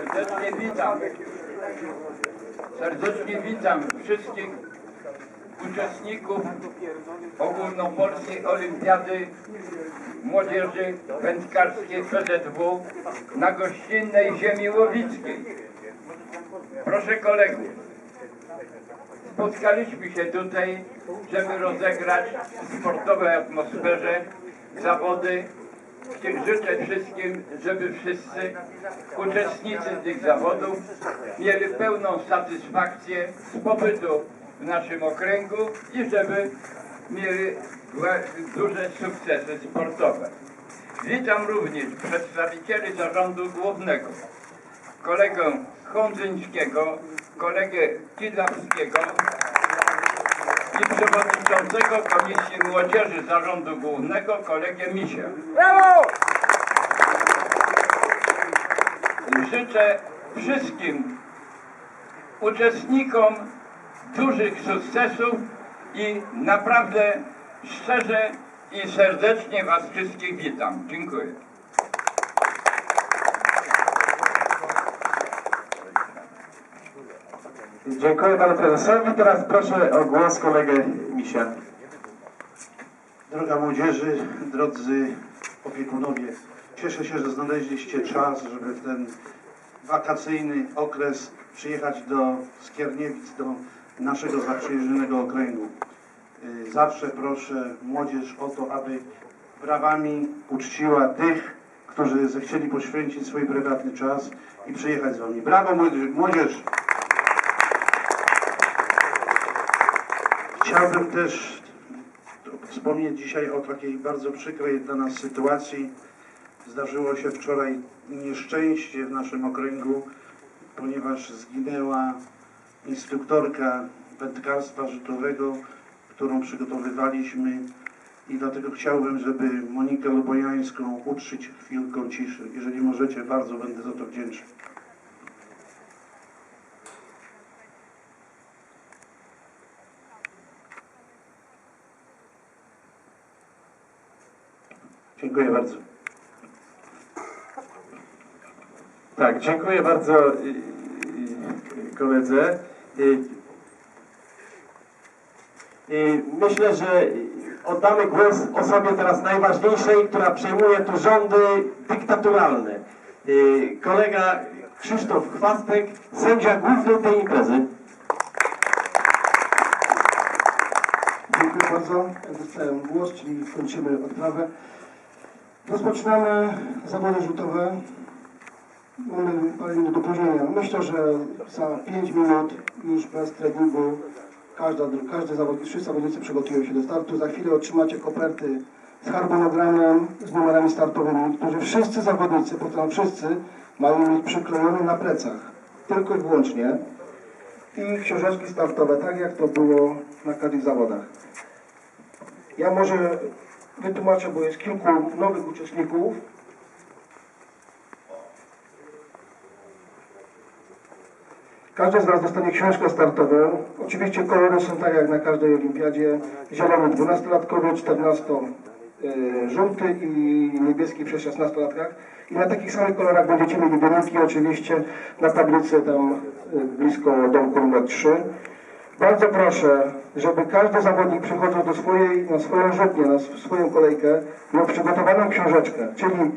Serdecznie witam. Serdecznie witam wszystkich uczestników ogólnopolskiej olimpiady młodzieży wędkarskiej PZW na gościnnej ziemi łowickiej. Proszę kolegów, spotkaliśmy się tutaj, żeby rozegrać w sportowej atmosferze zawody. Życzę wszystkim, żeby wszyscy uczestnicy tych zawodów mieli pełną satysfakcję z pobytu w naszym okręgu i żeby mieli duże sukcesy sportowe. Witam również przedstawicieli zarządu głównego, kolegę Hondzyńskiego, kolegę Kidlawskiego przewodniczącego Komisji Młodzieży Zarządu Głównego, kolegę Misia. Brawo! Życzę wszystkim uczestnikom dużych sukcesów i naprawdę szczerze i serdecznie Was wszystkich witam. Dziękuję. Dziękuję panu prezesowi. Teraz proszę o głos kolegę Misia. Droga młodzieży, drodzy opiekunowie, cieszę się, że znaleźliście czas, żeby w ten wakacyjny okres przyjechać do Skierniewic, do naszego zaprzyjaźnionego okręgu. Y, Zawsze proszę młodzież o to, aby brawami uczciła tych, którzy zechcieli poświęcić swój prywatny czas i przyjechać z wami. Brawo młodzież! młodzież. Chciałbym też wspomnieć dzisiaj o takiej bardzo przykrej dla nas sytuacji. Zdarzyło się wczoraj nieszczęście w naszym okręgu, ponieważ zginęła instruktorka wędkarstwa rzutowego, którą przygotowywaliśmy i dlatego chciałbym, żeby Monikę Lubojańską uczcić chwilką ciszy. Jeżeli możecie, bardzo będę za to wdzięczny. Dziękuję bardzo. Tak, dziękuję bardzo y, y, koledze. Y, y, Myślę, że oddamy głos osobie teraz najważniejszej, która przejmuje tu rządy dyktaturalne. Kolega Krzysztof Chwastek, sędzia główny tej imprezy. Dziękuję bardzo. Dostałem głos, czyli kończymy odprawę. Rozpoczynamy zawody rzutowe. Mamy parę minut opóźnienia. Myślę, że za 5 minut już bez treningu każda, każdy zawodnik, wszyscy zawodnicy przygotują się do startu. Za chwilę otrzymacie koperty z harmonogramem, z numerami startowymi, którzy wszyscy zawodnicy, potem wszyscy mają mieć przyklejone na plecach. Tylko i wyłącznie. I książeczki startowe, tak jak to było na każdych zawodach. Ja może wytłumaczę, bo jest kilku nowych uczestników. Każdy z nas dostanie książkę startową. Oczywiście kolory są tak jak na każdej olimpiadzie. Zielony 12-latkowy, 14 y, żółty i niebieski przy 16-latkach. I na takich samych kolorach będziecie mieli wyniki oczywiście na tablicy tam y, blisko domku numer 3. Bardzo proszę, żeby każdy zawodnik przychodząc do swojej, na swoją rzutnię, na sw- swoją kolejkę, miał przygotowaną książeczkę. Czyli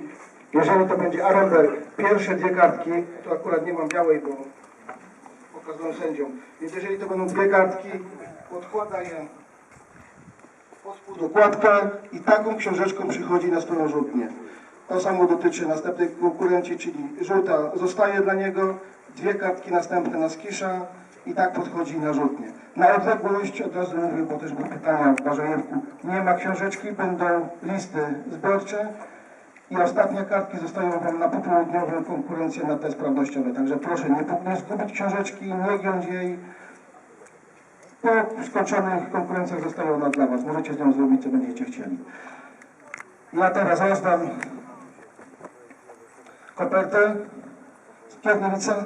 jeżeli to będzie Arenberg, pierwsze dwie kartki, to akurat nie mam białej, bo pokazuję sędziom. Więc jeżeli to będą dwie kartki, podkłada je pod spódokładkę i taką książeczką przychodzi na swoją rzutnię. To samo dotyczy następnej konkurencji, czyli żółta zostaje dla niego, dwie kartki następne na skisza i tak podchodzi na rzutnię. Na odległość, od razu mówię, bo też były pytania w Barzejewku, nie ma książeczki, będą listy zbiorcze i ostatnie kartki zostają Wam na popołudniową konkurencję na test sprawnościowy. Także proszę nie, nie zgubić książeczki, nie giąć jej. Po skończonych konkurencjach zostaje ona dla Was. Możecie z nią zrobić, co będziecie chcieli. Ja teraz rozdam kopertę z Kierniewica.